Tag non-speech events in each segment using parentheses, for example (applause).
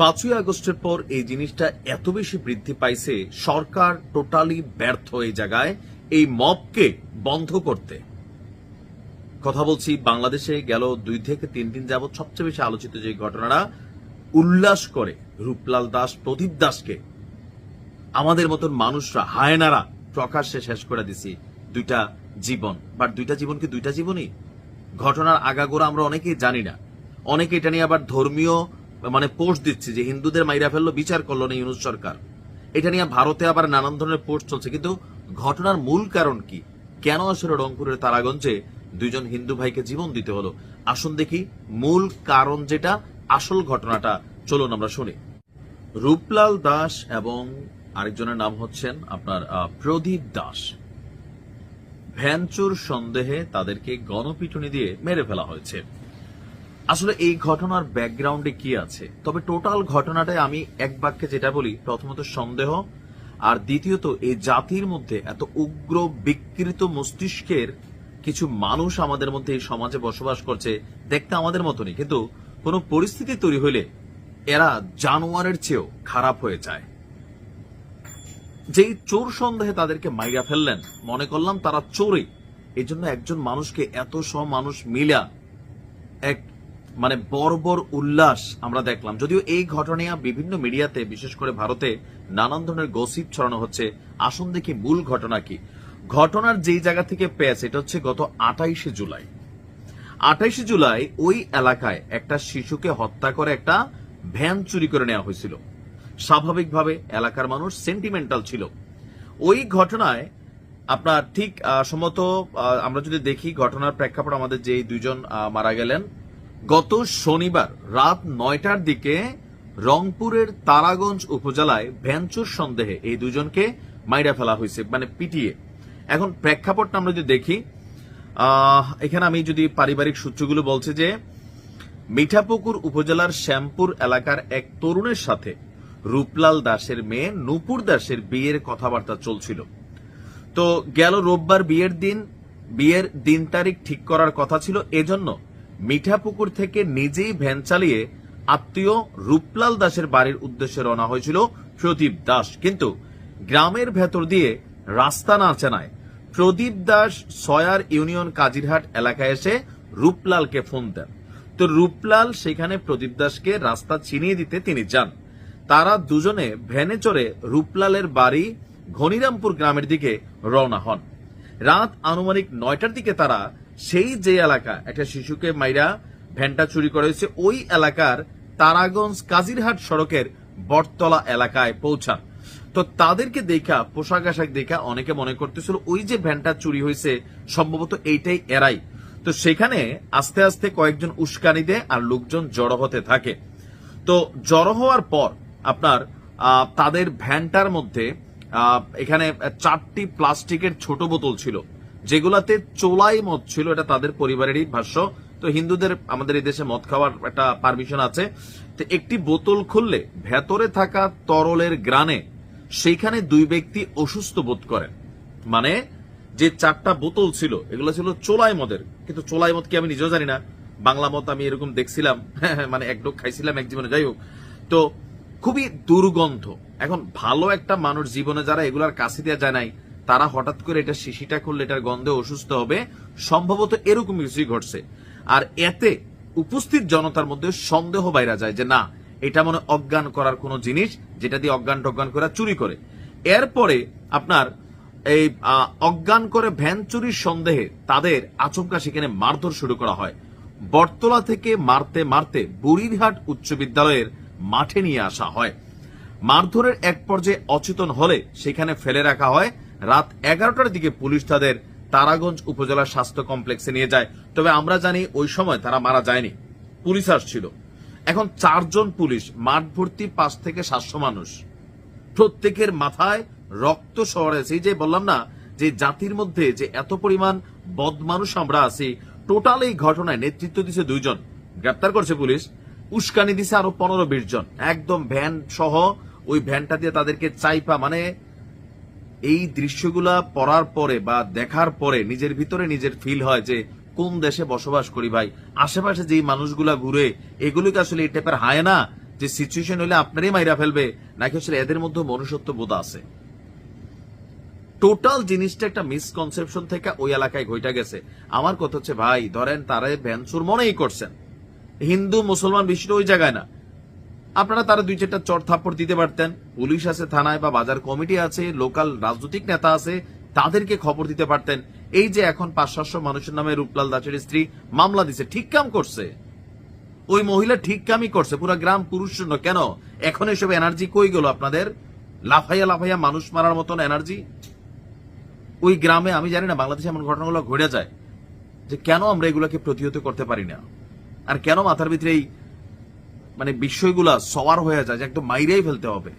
পাঁচই আগস্টের পর এই জিনিসটা এত বেশি বৃদ্ধি পাইছে, সরকার টোটালি ব্যর্থ এই জায়গায়, এই মবকে বন্ধ করতে। কথা বলছি, বাংলাদেশে গেল দুই থেকে তিন দিন যাবৎ সবচেয়ে বেশি আলোচিত যে ঘটনাটা, উল্লাস করে রূপলাল দাস, প্রদীপ দাসকে। আমাদের মতন মানুষরা, হায়নারা, প্রকাশ্যে শেষ করে দিছি দুইটা জীবন। বাট দুইটা জীবন কি দুইটা জীবনই? ঘটনার আগাগোড়া আমরা অনেকেই জানি না। অনেকে এটা নিয়ে আবার ধর্মীয় মানে পোস্ট দিচ্ছে যে হিন্দুদের মাইরা ফেলল, বিচার করল না ইউনুস সরকার। এটা নিয়ে ভারতে আবার নানান ধরনের পোস্ট চলছে। কিন্তু ঘটনার মূল কারণ কি? কেন আসলে রংপুরের তারাগঞ্জে দুইজন হিন্দু ভাইকে জীবন দিতে হলো? আসুন দেখি মূল কারণ যেটা, আসল ঘটনাটা। চলুন আমরা শুনি। রূপলাল দাস এবং আরেকজনের নাম হচ্ছেন আপনার প্রদীপ দাস। ভ্যানচুর সন্দেহে তাদেরকে গণপিটুনি দিয়ে মেরে ফেলা হয়েছে। আসলে এই ঘটনার ব্যাকগ্রাউন্ডে কি আছে? তবে টোটাল ঘটনাটাই আমি এক বাক্যে যেটা বলি, প্রথমত সন্দেহ, আর দ্বিতীয়ত এই জাতির মধ্যে এত উগ্র বিকৃত মস্তিষ্কের কিছু মানুষ আমাদের মধ্যে এই সমাজে বসবাস করছে, দেখতে আমাদের মতনই। কিন্তু কোনো পরিস্থিতি তৈরি হইলে এরা জানোয়ারের চেয়েও খারাপ হয়ে যায়। যেই চোর সন্দেহে তাদেরকে মাইরা ফেললেন, মনে করলাম তারা চোরই। এই জন্য একজন মানুষকে এত সব মানুষ মিলা মানে বর্বর উল্লাস আমরা দেখলাম। যদিও এই ঘটনা বিভিন্ন মিডিয়াতে, বিশেষ করে ভারতে, নানান ধরনের গসিপ ছড়ানো হচ্ছে। আসুন দেখি মূল ঘটনা কি। ঘটনার যেই জায়গা থেকে পেয়েছে, এটা হচ্ছে গত আঠাইশে জুলাই। আঠাইশে জুলাই ওই এলাকায় একটা শিশুকে হত্যা করে একটা ভ্যান চুরি করে নেওয়া হয়েছিল। স্বাভাবিকভাবে এলাকার মানুষ সেন্টিমেন্টাল ছিল। ওই ঘটনায় আপনার ঠিক সম্ভবত আমরা যদি দেখি ঘটনার প্রেক্ষাপট, আমাদের যে দুইজন মারা গেলেন গত শনিবার রাত নয়টার দিকে রংপুরের তারাগঞ্জ উপজেলায় ভ্যানচুর সন্দেহে এই দুজনকে মাইরা ফেলা হয়েছে মানে পিটিয়ে। এখন প্রেক্ষাপটটা আমরা যদি দেখি এখানে আমি যদি পারিবারিক সূত্রগুলো বলছে যে, মিঠাপুকুর উপজেলার শ্যামপুর এলাকার এক তরুণের সাথে রূপলাল দাসের মেয়ে নূপুর দাসের বিয়ের কথাবার্তা চলছিল। তো গেল রোববার বিয়ের দিন বিয়ের দিন তারিখ ঠিক করার কথা ছিল, এজন্য মিঠাপুকুর থেকে নিজেই ভ্যান চালিয়ে আত্মীয় রূপলাল দাসের বাড়ির উদ্দেশ্যে রওনা হয়েছিল প্রদীপ দাস। কিন্তু গ্রামের ভেতর দিয়ে রাস্তা না চেনায় প্রদীপ দাস সয়ার ইউনিয়ন কাজিরহাট এলাকায় এসে রূপলালকে ফোন দেন। তো রূপলাল সেখানে প্রদীপ দাসকে রাস্তা চিনিয়ে দিতে তিনি যান। তারা দুজনে ভ্যানে চড়ে রূপলালের বাড়ি ঘনিরামপুর গ্রামের দিকে রওনা হন। রাত আনুমানিক নয়টার দিকে তারা সেই যে এলাকা, একটা শিশুকে মাইরা ভ্যানটা চুরি করা হয়েছে, ওই এলাকার তারাগঞ্জ কাজিরহাট সড়কের বটতলা এলাকায় পৌঁছান। তো তাদেরকে দেখা, পোশাক আশাক দেখা অনেকে মনে করতেছিল, ওই যে ভ্যানটা চুরি হয়েছে, সম্ভবত এইটাই এরাই। তো সেখানে আস্তে আস্তে কয়েকজন উস্কানি দেয় আর লোকজন জড়ো হতে থাকে। তো জড়ো হওয়ার পর আপনার তাদের ভ্যানটার মধ্যে এখানে চারটি প্লাস্টিকের ছোট বোতল ছিল। যেগুলাতে চোলাই মদ ছিল, এটা তাদের পরিবারেরই ভাষ্য। তো হিন্দুদের, আমাদের এই দেশে মদ খাওয়ার একটা পারমিশন আছে। তো একটি বোতল খুললে ভেতরে থাকা তরলের গ্রানে সেইখানে দুই ব্যক্তি অসুস্থ বোধ করেন। মানে যে চারটা বোতল ছিল, এগুলো ছিল চোলাই মদের। কিন্তু চোলাই মদ কি আমি নিজেও জানি না। বাংলা মত আমি এরকম দেখছিলাম (laughs) মানে এক ডোক খাইছিলাম এক জীবনে, যাই হোক। তো খুবই দুর্গন্ধ। এখন ভালো একটা মানুষ জীবনে যারা এগুলার কাছে দেওয়া যায় নাই তারা হঠাৎ করে এটা শিশিটা করলে এটার গন্ধে অসুস্থ হবে, সম্ভবত এরকম কিছুই ঘটছে। আর এতে উপস্থিত জনতার মধ্যে সন্দেহ বাইরা যায় যে, না, এটা মনে অজ্ঞান করার কোন জিনিস যেটা দিয়ে অজ্ঞান টজ্ঞান করে চুরি করে। এরপরে আপনার এই অজ্ঞান করে ভ্যান চুরির সন্দেহে তাদের আচমকা সেখানে মারধর শুরু করা হয়। বটতলা থেকে মারতে মারতে বুড়িরহাট উচ্চ বিদ্যালয়ের মাঠে নিয়ে আসা হয়। মারধরের এক পর্যায়ে অচেতন হলে সেখানে ফেলে রাখা হয়। রাত এগারোটার দিকে পুলিশ তাদের তারাগঞ্জ উপজেলা স্বাস্থ্য কমপ্লেক্সে নিয়ে যায়। তবে আমরা জানি ওই সময় তারা মারা যায়নি। পুলিশ আসছিল। এখন চারজন পুলিশ মাঠ ভর্তি পাঁচ থেকে সাতশো মানুষ। প্রত্যেকের মাথায় রক্ত শহরে সেই যে বললাম না যে জাতির মধ্যে যে এত পরিমাণ বদমানুষ আমরা আছি, টোটাল এই ঘটনায় নেতৃত্ব দিছে দুইজন। গ্রেপ্তার করছে পুলিশ। উস্কানি দিছে আরও পনেরো বিশ জন। একদম ভ্যান সহ ওই ভ্যানটা দিয়ে তাদেরকে চাইপা মানে এই দৃশ্যগুলা পড়ার পরে বা দেখার পরে নিজের ভিতরে নিজের ফিল হয় যে কোন দেশে বসবাস করি ভাই? আশেপাশে যেই মানুষগুলা ঘুরে এগুলিকে আসলে এই টাইপের হায় না? যে সিচুয়েশন হলে আপনারই মাইরা ফেলবে, নাকি আসলে এদের মধ্যে মনুষ্যত্ব বোধ আছে? টোটাল জিনিসটা একটা মিসকনসেপশন থেকে ওই এলাকায় ঘইটা গেছে। আমার কথা হচ্ছে, ভাই, ধরেন তারা ভ্যানসুর মনেই করছেন। হিন্দু, মুসলমান বিষয়টা ওই জায়গায় না। আপনারা তারা দুই চারটা চট থাপ্পড় দিতে পারতেন। পুলিশ আছে, থানায় বা বাজার কমিটি আছে, লোকাল রাজনৈতিক নেতা আছে, তাদেরকে খবর দিতে পারতেন। এই যে এখন পাঁচ, সাতশো মানুষের নামে রূপলাল দাসের স্ত্রী মামলা দিছে, ঠিক কাম করছে? ওই মহিলা ঠিক কামই করছে, পুরো গ্রাম পুরুষ শূন্য কেন? এখন এসব এনার্জি কই গেল আপনাদের? লাফাইয়া লাফাইয়া মানুষ মারার মতন এনার্জি ওই গ্রামে, আমি জানি না, বাংলাদেশে এমন ঘটনাগুলো ঘটে যায় যে কেন আমরা এগুলোকে প্রতিহত করতে পারি না? আর কেন মাথার ভিতরে এই মানে বিষয়গুলা সওয়ার হয়ে যায় যে একদম মাইরাই ফেলতে হবে।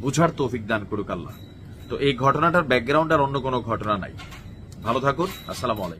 বুঝার তৌফিক দান করুক আল্লাহ। তো এই ঘটনাটার ব্যাকগ্রাউন্ড আর অন্য কোনো ঘটনা নাই। ভালো থাকুন, আসসালামু আলাইকুম।